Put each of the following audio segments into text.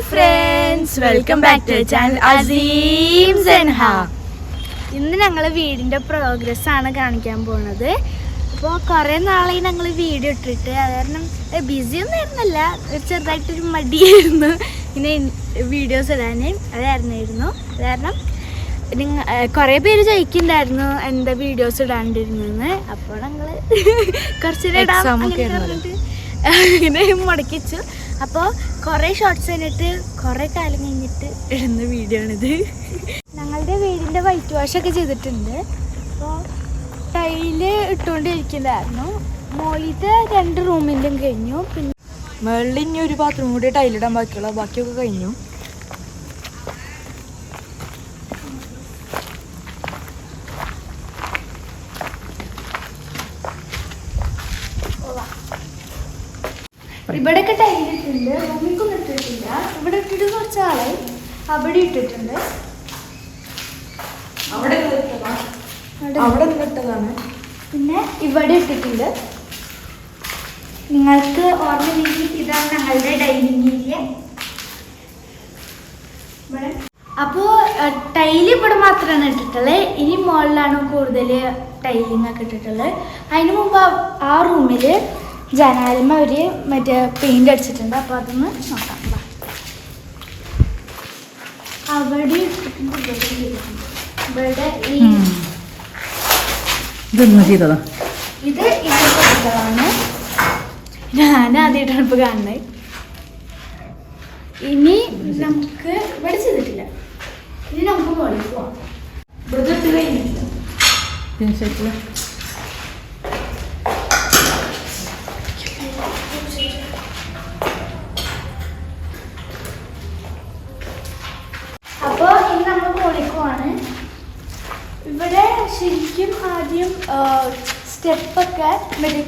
Hi friends welcome back to channel Aseem Senha ഇന്ന് ഞങ്ങൾ വീടിന്റെ പ്രോഗ്രസ് ആണ് കാണിക്കാൻ പോണത്. അപ്പോൾ കുറേ നാളായി ഞങ്ങൾ വീഡിയോ ഇട്ടിട്ട്. അത് കാരണം ബിസി ഒന്നും ആയിരുന്നില്ല. ചെറുതായിട്ടൊരു മടിയായിരുന്നു ഇങ്ങനെ വീഡിയോസ് ഇടാൻ അതായിരുന്നായിരുന്നു അത് കാരണം നിങ്ങ കുറേ പേര് ചോദിക്കുന്നുണ്ടായിരുന്നു എന്താ വീഡിയോസ് ഇടാണ്ടിരുന്നെന്ന് അപ്പോൾ ഞങ്ങൾ കുറച്ചു അങ്ങനെ ഇങ്ങനെ മുടക്കിച്ചു അപ്പോൾ കുറേ ഷോർട്സ് കഴിഞ്ഞിട്ട് കുറേ കാലം കഴിഞ്ഞിട്ട് ഇടുന്ന വീഡിയോ ആണിത്. ഞങ്ങളുടെ വീടിന്റെ വൈറ്റ് വാഷ് ഒക്കെ ചെയ്തിട്ടുണ്ട്. അപ്പോൾ ടൈൽ ഇട്ടുകൊണ്ടിരിക്കുന്നതായിരുന്നു മോളിത്തെ രണ്ട് റൂമിന്റെയും കഴിഞ്ഞു. പിന്നെ മുകളിൽ ഇനി ഒരു ബാത്റൂം കൂടി ടൈലിടാൻ ബാക്കിയുള്ള ബാക്കിയൊക്കെ കഴിഞ്ഞു. ഇവിടെയൊക്കെ ഒക്കെ ഇട്ടിട്ടുണ്ട്. റൂമിക്കൊന്നും ഇട്ടിട്ടില്ല. ഇവിടെ ഇട്ടിട്ട് കുറച്ച് ആളായി അവിടെ ഇട്ടിട്ടുണ്ട്. അവിടെ അവിടെ. ഇട്ടതാണ്. പിന്നെ ഇവിടെ ഇട്ടിട്ടുണ്ട്. നിങ്ങൾക്ക് ഓർമ്മയില്ലെങ്കിൽ ഇതാണ് ഞങ്ങളുടെ ഡൈനിങ് ഏരിയ അപ്പോ അപ്പോൾ ടൈൽ ഇവിടെ മാത്രമാണ് ഇട്ടിട്ടുള്ളത് ഇനി മുകളിലാണ് കൂടുതൽ ടൈലിംഗ് ഒക്കെ ഇട്ടിട്ടുള്ളത്. അതിന് മുമ്പ് ആ- ആ റൂമിൽ ജനാലിമ ഒരു മറ്റേ പെയിന്റ് അടിച്ചിട്ടുണ്ട്. അപ്പോൾ അതൊന്ന് നോക്കാം. അവിടെ ഇട്ടിട്ടുണ്ട്, ഇവിടെ ഇട്ടിട്ടുണ്ട്. ഇവിടെ ഈ ഇതൊന്നും ചെയ്തതാ. ഇത് ഞാൻ ആദ്യമായിട്ടാണ് ഇപ്പോൾ കാണുന്നത് ഇനി നമുക്ക് ഇവിടെ ചെയ്തിട്ടില്ല. ഇനി നമുക്ക് മുകളിൽ പോവാം. ഇവിടെ കഴിഞ്ഞിട്ടില്ല പിൻസെറ്റിൽ അപ്പോൾ ഇനി നമ്മൾ മുകളിൽ പോവാണ് ഇവിടെ ശരിക്കും ആദ്യം സ്റ്റെപ്പൊക്കെ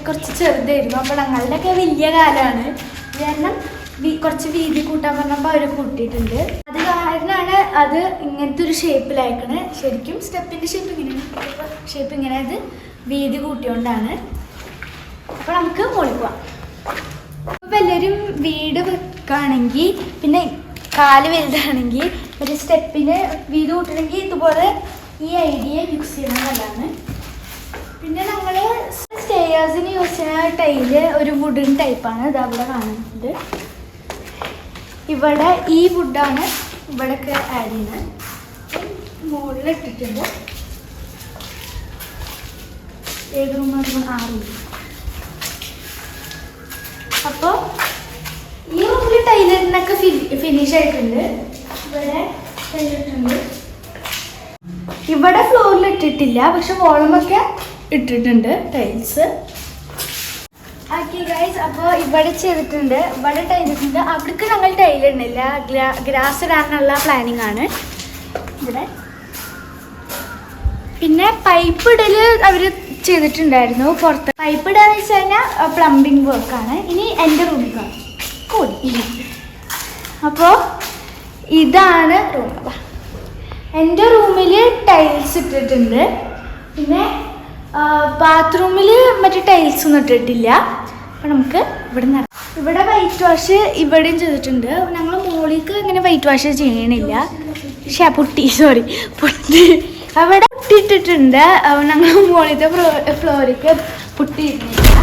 കുറച്ച് ചെറുതായിരുന്നു. അപ്പോൾ ഞങ്ങളുടെയൊക്കെ വലിയ കാലമാണ് കാരണം കുറച്ച് വീതി കൂട്ടാൻ പറഞ്ഞപ്പോൾ അവർ കൂട്ടിയിട്ടുണ്ട്. അത് കാരണമാണ് അത് ഇങ്ങനത്തെ ഒരു ഷേപ്പിലായിക്കണ് ശരിക്കും സ്റ്റെപ്പിന്റെ ഷേപ്പ് ഇങ്ങനെ ഷേപ്പ് ഇങ്ങനെ അത് വീതി കൂട്ടിയോണ്ടാണ്. അപ്പോൾ നമുക്ക് മുകളിൽ അപ്പോൾ എല്ലാവരും വീട് വെക്കുകയാണെങ്കിൽ പിന്നെ കാൽ വലുതാണെങ്കിൽ ഒരു സ്റ്റെപ്പിന് വീതി കൂട്ടണമെങ്കിൽ ഇതുപോലെ ഈ ഐഡിയ യൂസ് ചെയ്യണം നല്ലതാണ്. പിന്നെ നമ്മൾ സ്റ്റേയേഴ്സിന് യൂസ് ചെയ്യുന്ന ടൈൽ ഒരു വുഡൻ ടൈപ്പാണ് ഇത് അവിടെ കാണുന്നത്. ഇവിടെ ഈ വുഡാണ് ഇവിടെയൊക്കെ ആഡ് ചെയ്യുന്നത്. മുകളിൽ ഇട്ടിട്ടുണ്ട്. ഏത് റൂമ് ആ അപ്പോൾ ഈ റൂമിൽ ടൈലറിനൊക്കെ ഫിനിഷ് ആയിട്ടുണ്ട്. ഇവിടെ ടൈലിട്ടുണ്ട് ഇവിടെ ഫ്ലോറിൽ ഇട്ടിട്ടില്ല. പക്ഷെ വോളമൊക്കെ ഇട്ടിട്ടുണ്ട് ടൈൽസ് അപ്പോൾ ഇവിടെ ചെയ്തിട്ടുണ്ട് ഇവിടെ ടൈലിട്ടുണ്ട് അവിടേക്ക് ഞങ്ങൾ ടൈലിടുന്നില്ല ഗ്രാസ് ഇടാനുള്ള പ്ലാനിങ് ആണ്. ഇവിടെ. പിന്നെ പൈപ്പ് ഇടൽ അവർ ചെയ്തിട്ടുണ്ടായിരുന്നു പുറത്ത്. പൈപ്പ് ഇടാന്ന് വെച്ച് കഴിഞ്ഞാൽ പ്ലംബിംഗ് വർക്കാണ് ഇനി എന്റെ റൂമിൽ കാണാം കൂടി അപ്പോൾ ഇതാണ് റൂം എന്റെ റൂമിൽ ടൈൽസ് ഇട്ടിട്ടുണ്ട്. പിന്നെ ബാത്റൂമിൽ മറ്റേ ടൈൽസ് ഒന്നും ഇട്ടിട്ടില്ല. അപ്പം നമുക്ക് ഇവിടെ നിന്ന് ഇവിടെ വൈറ്റ് വാഷ് ഇവിടെയും ചെയ്തിട്ടുണ്ട്. ഞങ്ങൾ മോളിക്ക് അങ്ങനെ വൈറ്റ് വാഷ് ചെയ്യണില്ല. പക്ഷേ പുട്ടി സോറി പുട്ടി. അവിടെ പൊട്ടിയിട്ടിട്ടുണ്ട് ഞങ്ങൾ മോളിത്തെ ഫ്ലോറിക്ക് പുട്ടി ഇടുന്നില്ല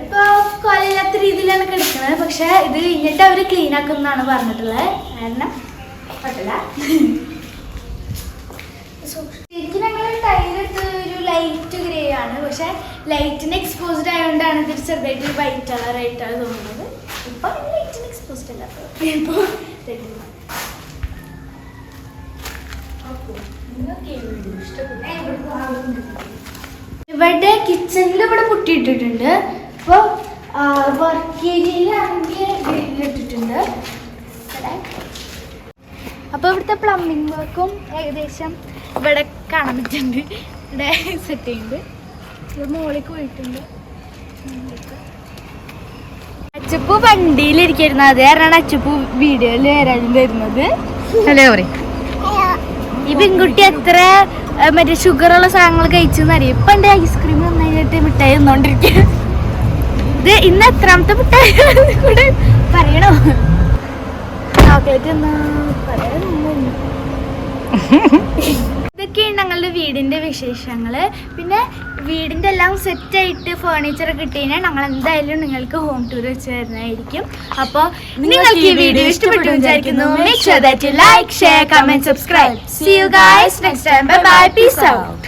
ഇപ്പോൾ കൊലയില്ലാത്ത രീതിയിലാണ് കിടക്കുന്നത് പക്ഷേ ഇത് കഴിഞ്ഞിട്ട് അവർ ക്ലീൻ ആക്കുമെന്നാണ് പറഞ്ഞിട്ടുള്ളത്. കാരണം പറ്റില്ല. ശരിക്കും ഞങ്ങൾ ടൈലിട്ട് ഒരു ലൈറ്റ് ആണ്. പക്ഷെ ലൈറ്റിന് എക്സ്പോസ്ഡ് ആയതുകൊണ്ടാണ് ഇതിൽ ചെറുതായിട്ട് ഒരു വൈറ്റ് കളർ ആയിട്ടാണ് തോന്നുന്നത്. ഇപ്പൊ ലൈറ്റിന് എക്സ്പോസ്ഡ് അല്ല. ഇപ്പൊ ഇവിടെ കിച്ചണിൽ ഇവിടെ പൊട്ടിയിട്ടിട്ടുണ്ട് അപ്പോൾ വർക്ക് ഏരിയയിലാണെങ്കിൽ ഇട്ടിട്ടുണ്ട്. അപ്പോൾ ഇവിടുത്തെ പ്ലംബിംഗ് വർക്കും ഏകദേശം ഇവിടെ കാണാൻ പറ്റുന്നുണ്ട് ഇവിടെ സെറ്റ് ചെയ്യുന്നുണ്ട്. മുകളിലേക്ക് പോയിട്ടുണ്ട്. അച്ചപ്പു വണ്ടിയിലിരിക്കുന്നത് അത് കാരണമാണ് അച്ചപ്പു വീഡിയോയിൽ വരാൻ വരുന്നത് അല്ലേ പറയും. ഈ പെൺകുട്ടി എത്ര മറ്റേ മറ്റേ ഷുഗറുള്ള സാധനങ്ങൾ കഴിച്ചെന്ന് അറിയാം? ഇപ്പൊ എന്റെ ഐസ്ക്രീം നന്നായിട്ട് മിഠായി തന്നോണ്ടിരിക്കും. ഇത് ഇന്ന് എത്രാമത്തെ മിഠായി കൂടെ പറയണോ? ചോക്ലേറ്റ് എന്നാ പറയാനൊന്നും ഇതൊക്കെയാണ് വിശേഷങ്ങൾ വീടിന്റെ വിശേഷങ്ങൾ. പിന്നെ വീടിന്റെ എല്ലാം സെറ്റ് ആയിട്ട് ഫേർണിച്ചർ കിട്ടിയാൽ ഞങ്ങൾ എന്തായാലും നിങ്ങൾക്ക് ഹോം ടൂർ വെച്ച് തരുന്നതായിരിക്കും. അപ്പോൾ നിങ്ങൾക്ക് ഈ വീഡിയോ ഇഷ്ടപ്പെട്ടു വിചാരിക്കുന്നു. Make sure that you like share comment subscribe see you guys next time bye bye peace out